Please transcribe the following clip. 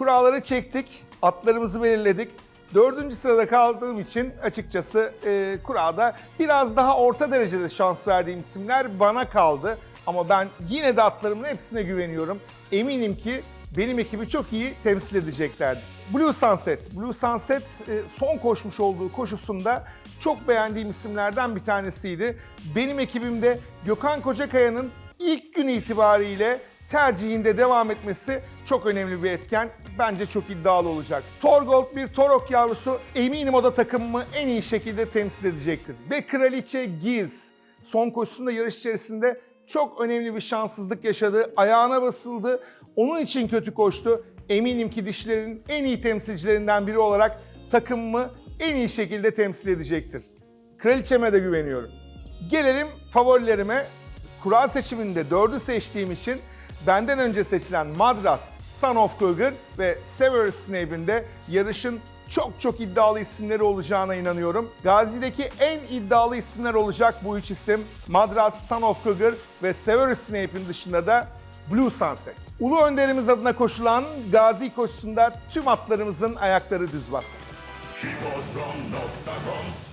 Kuralları çektik, atlarımızı belirledik. Dördüncü sırada kaldığım için açıkçası e, kurada biraz daha orta derecede şans verdiğim isimler bana kaldı. Ama ben yine de atlarımın hepsine güveniyorum. Eminim ki benim ekibi çok iyi temsil edeceklerdir. Blue Sunset. Blue Sunset e, son koşmuş olduğu koşusunda çok beğendiğim isimlerden bir tanesiydi. Benim ekibimde Gökhan Kocakaya'nın ilk gün itibariyle tercihinde devam etmesi çok önemli bir etken. Bence çok iddialı olacak. Torgold bir Torok yavrusu eminim o da takımımı en iyi şekilde temsil edecektir. Ve Kraliçe Giz son koşusunda yarış içerisinde çok önemli bir şanssızlık yaşadı. Ayağına basıldı. Onun için kötü koştu. Eminim ki dişlerin en iyi temsilcilerinden biri olarak takımımı en iyi şekilde temsil edecektir. Kraliçeme de güveniyorum. Gelelim favorilerime. Kura seçiminde dördü seçtiğim için benden önce seçilen Madras, Son of Cougar ve Severus Snape'in de yarışın çok çok iddialı isimleri olacağına inanıyorum. Gazi'deki en iddialı isimler olacak bu üç isim. Madras, Son of Cougar ve Severus Snape'in dışında da Blue Sunset. Ulu önderimiz adına koşulan Gazi koşusunda tüm atlarımızın ayakları düz bassın.